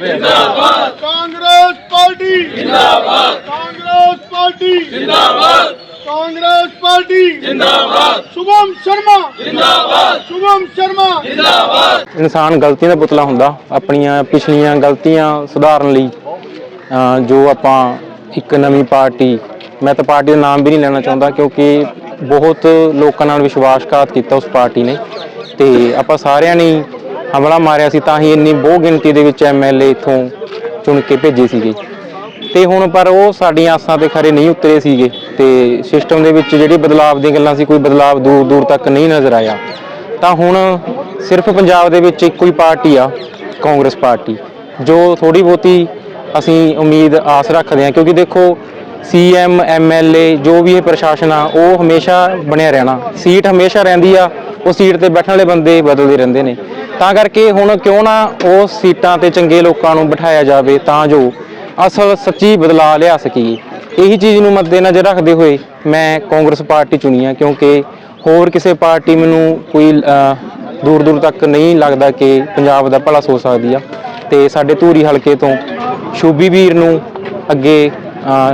ਜਿੰਦਾਬਾਦ। ਕਾਂਗਰਸ ਪਾਰਟੀ। ਜਿੰਦਾਬਾਦ। ਕਾਂਗਰਸ ਪਾਰਟੀ। ਜਿੰਦਾਬਾਦ। ਕਾਂਗਰਸ ਪਾਰਟੀ। ਜਿੰਦਾਬਾਦ। ਸ਼ੁਭਮ ਸ਼ਰਮਾ। ਜਿੰਦਾਬਾਦ। ਸ਼ੁਭਮ ਸ਼ਰਮਾ। ਇਨਸਾਨ ਗਲਤੀਆਂ ਦਾ ਪੁਤਲਾ ਹੁੰਦਾ। ਆਪਣੀਆਂ ਪਿਛਲੀਆਂ ਗਲਤੀਆਂ ਸੁਧਾਰਨ ਲਈ ਜੋ ਆਪਾਂ ਇੱਕ ਨਵੀਂ ਪਾਰਟੀ ਮੈਂ ਤਾਂ ਪਾਰਟੀ ਦਾ ਨਾਮ ਵੀ ਨਹੀਂ ਲੈਣਾ ਚਾਹੁੰਦਾ ਕਿਉਂਕਿ ਬਹੁਤ ਲੋਕਾਂ ਨਾਲ ਵਿਸ਼ਵਾਸਘਾਤ ਕੀਤਾ ਉਸ ਪਾਰਟੀ ਨੇ। ਤੇ ਆਪਾਂ ਸਾਰਿਆਂ ਨੇ ਹੀ ਹਮਲਾ ਮਾਰਿਆ ਸੀ ਤਾਂ ਹੀ ਇੰਨੀ ਬਹੁ ਗਿਣਤੀ ਦੇ ਵਿੱਚ ਐਮਐਲਏ ਇਥੋਂ ਚੁਣ ਕੇ ਭੇਜੇ ਸੀਗੇ। ਤੇ ਹੁਣ ਪਰ ਉਹ ਸਾਡੀਆਂ ਆਸਾਂ ਤੇ ਖਰੇ ਨਹੀਂ ਉਤਰੇ ਸੀਗੇ। ਤੇ ਸਿਸਟਮ ਦੇ ਵਿੱਚ ਜਿਹੜੀ ਬਦਲਾਵ ਦੀਆਂ ਗੱਲਾਂ ਸੀ, ਕੋਈ ਬਦਲਾਵ ਦੂਰ ਦੂਰ ਤੱਕ ਨਹੀਂ ਨਜ਼ਰ ਆਇਆ। ਤਾਂ ਹੁਣ ਸਿਰਫ ਪੰਜਾਬ ਦੇ ਵਿੱਚ ਇੱਕੋ ਹੀ ਪਾਰਟੀ ਆ, ਕਾਂਗਰਸ ਪਾਰਟੀ, ਜੋ ਥੋੜੀ ਬਹੁਤੀ ਅਸੀਂ ਉਮੀਦ ਆਸ ਰੱਖਦੇ ਹਾਂ। ਕਿਉਂਕਿ ਦੇਖੋ ਸੀਐਮ ਐਮਐਲਏ ਜੋ ਵੀ ਇਹ ਪ੍ਰਸ਼ਾਸਨ ਆ, ਉਹ ਹਮੇਸ਼ਾ ਬਣਿਆ ਰਹਿਣਾ। ਸੀਟ ਹਮੇਸ਼ਾ ਰਹਿੰਦੀ ਆ, ਉਹ ਸੀਟ ਤੇ ਬੈਠਣ ਵਾਲੇ ਬੰਦੇ ਬਦਲਦੇ ਰਹਿੰਦੇ ਨੇ। ਤਾਂ ਕਰਕੇ ਹੁਣ ਕਿਉਂ ਨਾ ਉਹ ਸੀਟਾਂ ਤੇ ਚੰਗੇ ਲੋਕਾਂ ਨੂੰ ਬਿਠਾਇਆ ਜਾਵੇ ਤਾਂ ਜੋ ਅਸਲ ਸੱਚੀ ਬਦਲਾਅ ਲਿਆ ਸਕੀਏ। ਇਹੀ ਚੀਜ਼ ਨੂੰ ਮੱਦੇਨਜ਼ਰ ਰੱਖਦੇ ਹੋਏ ਮੈਂ ਕਾਂਗਰਸ ਪਾਰਟੀ ਚੁਣੀ ਆ, ਕਿਉਂਕਿ ਹੋਰ ਕਿਸੇ ਪਾਰਟੀ ਮੈਨੂੰ ਕੋਈ ਦੂਰ ਦੂਰ ਤੱਕ ਨਹੀਂ ਲੱਗਦਾ ਕਿ ਪੰਜਾਬ ਦਾ ਭਲਾ ਸੋਚ ਸਕਦੀ ਆ। ਤੇ ਸਾਡੇ ਧੂਰੀ ਹਲਕੇ ਤੋਂ ਸ਼ੂਬੀ ਵੀਰ ਨੂੰ ਅੱਗੇ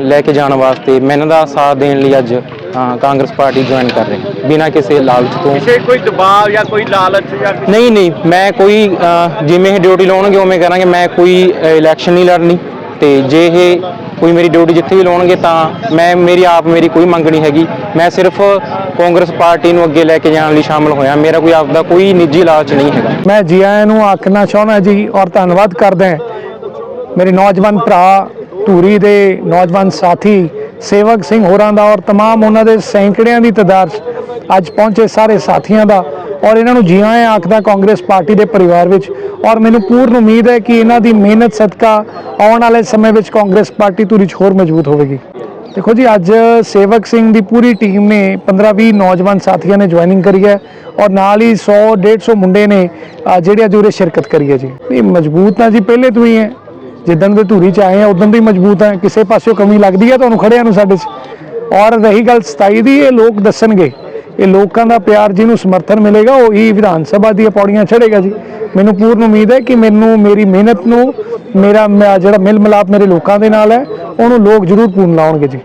ਲੈ ਕੇ ਜਾਣ ਵਾਸਤੇ ਮੈਂ ਇਹਨਾਂ ਦਾ ਸਾਥ ਦੇਣ ਲਈ ਅੱਜ ਅ, ਕਾਂਗਰਸ ਪਾਰਟੀ ਜੁਆਇਨ ਕਰ ਰਿਹਾ। ਬਿਨਾਂ ਕਿਸੇ ਲਾਲਚ ਤੋਂ। ਕਿਸੇ ਕੋਈ ਦਬਾਅ ਜਾਂ ਕੋਈ ਲਾਲਚ ਜਾਂ ਨਹੀਂ ਨਹੀਂ ਮੈਂ ਕੋਈ ਅਹ, ਜਿਵੇਂ ਇਹ ਡਿਊਟੀ ਲਾਉਣਗੇ ਉਵੇਂ ਕਰਾਂਗੇ। ਮੈਂ ਕੋਈ ਇਲੈਕਸ਼ਨ ਨਹੀਂ ਲੜਨੀ। ਤੇ ਜੇ ਇਹ ਕੋਈ ਮੇਰੀ ਡਿਊਟੀ ਜਿੱਥੇ ਵੀ ਲਾਉਣਗੇ ਤਾਂ ਮੈਂ ਮੇਰੀ ਆਪ ਮੇਰੀ ਕੋਈ ਮੰਗ ਨਹੀਂ ਹੈਗੀ। ਮੈਂ ਸਿਰਫ ਕਾਂਗਰਸ ਪਾਰਟੀ ਨੂੰ ਅੱਗੇ ਲੈ ਕੇ ਜਾਣ ਲਈ ਸ਼ਾਮਲ ਹੋਇਆ। ਮੇਰਾ ਕੋਈ ਆਪਦਾ ਕੋਈ ਨਿੱਜੀ ਲਾਲਚ ਨਹੀਂ ਹੈਗਾ। ਮੈਂ ਜੀ ਆਇਆਂ ਨੂੰ ਆਖਣਾ ਚਾਹੁੰਦਾ ਜੀ ਔਰ ਧੰਨਵਾਦ ਕਰਦਾ ਹਾਂ। ਮੇਰੇ ਨੌਜਵਾਨ ਭਰਾ ਧੂਰੀ ਦੇ ਨੌਜਵਾਨ ਸਾਥੀ ਸੇਵਕ ਸਿੰਘ ਹੋਰਾਂ ਦਾ ਔਰ तमाम ਉਹਨਾਂ ਦੇ ਸੈਂਕੜਿਆਂ ਦੀ ਤਾਦਾਦ 'ਚ ਅੱਜ ਪਹੁੰਚੇ ਸਾਰੇ ਸਾਥੀਆਂ ਦਾ ਔਰ ਇਹਨਾਂ ਨੂੰ ਜੀ ਆਇਆਂ ਆਖਦਾ ਕਾਂਗਰਸ ਪਾਰਟੀ ਦੇ ਪਰਿਵਾਰ ਵਿੱਚ ਔਰ ਮੈਨੂੰ ਪੂਰਨ ਉਮੀਦ ਹੈ ਕਿ ਇਹਨਾਂ ਦੀ ਮਿਹਨਤ ਸਦਕਾ ਆਉਣ ਵਾਲੇ ਸਮੇਂ ਵਿੱਚ ਕਾਂਗਰਸ ਪਾਰਟੀ ਧੂਰੀ 'ਚ ਹੋਰ ਮਜ਼ਬੂਤ ਹੋਵੇਗੀ ਦੇਖੋ ਜੀ ਅੱਜ ਸੇਵਕ ਸਿੰਘ ਦੀ ਪੂਰੀ ਟੀਮ ਨੇ 15-20 ਨੌਜਵਾਨ ਸਾਥੀਆਂ ਨੇ ਜੁਆਇਨਿੰਗ ਕਰੀ ਹੈ ਔਰ ਨਾਲ ਹੀ 100-150 ਮੁੰਡੇ ਨੇ ਅ, ਜਿਹੜੇ ਅੱਜ ਉਰੇ ਸ਼ਿਰਕਤ ਕਰੀ ਹੈ ਜੀ ਇਹ ਮਜ਼ਬੂਤ ਤਾਂ ਜੀ ਪਹਿਲੇ ਤੋਂ ਹੀ ਹੈ ਜਿੱਦਣ ਦੇ ਧੂਰੀ ਚ ਆਏ ਆ, ਉਦੋਂ ਦੀ ਮਜ਼ਬੂਤ ਹੈ ਕਿਸੇ ਪਾਸਿਓਂ ਕਮੀ ਲੱਗਦੀ ਹੈ ਤੁਹਾਨੂੰ ਖੜਿਆਂ ਨੂੰ ਸਾਡੇ ਚ। ਔਰ ਰਹੀ ਗੱਲ 27 ਦੀ, ਇਹ ਲੋਕ ਦੱਸਣਗੇ। ਇਹ ਲੋਕਾਂ ਦਾ ਪਿਆਰ ਜਿਹਨੂੰ ਸਮਰਥਨ ਮਿਲੇਗਾ, ਉਹ ਹੀ ਵਿਧਾਨ ਸਭਾ ਦੀਆਂ ਪੌੜੀਆਂ ਚੜ੍ਹੇਗਾ ਜੀ। ਮੈਨੂੰ ਪੂਰਨ ਉਮੀਦ ਹੈ ਕਿ ਮੈਨੂੰ, ਮੇਰੀ ਮਿਹਨਤ ਨੂੰ, ਮੇਰਾ, ਮੈਂ ਜਿਹੜਾ ਮਿਲ ਮਿਲਾਪ ਮੇਰੇ ਲੋਕਾਂ ਦੇ ਨਾਲ ਹੈ, ਉਹਨੂੰ ਲੋਕ ਜ਼ਰੂਰ ਪੂਰਨ ਲਾਉਣਗੇ ਜੀ।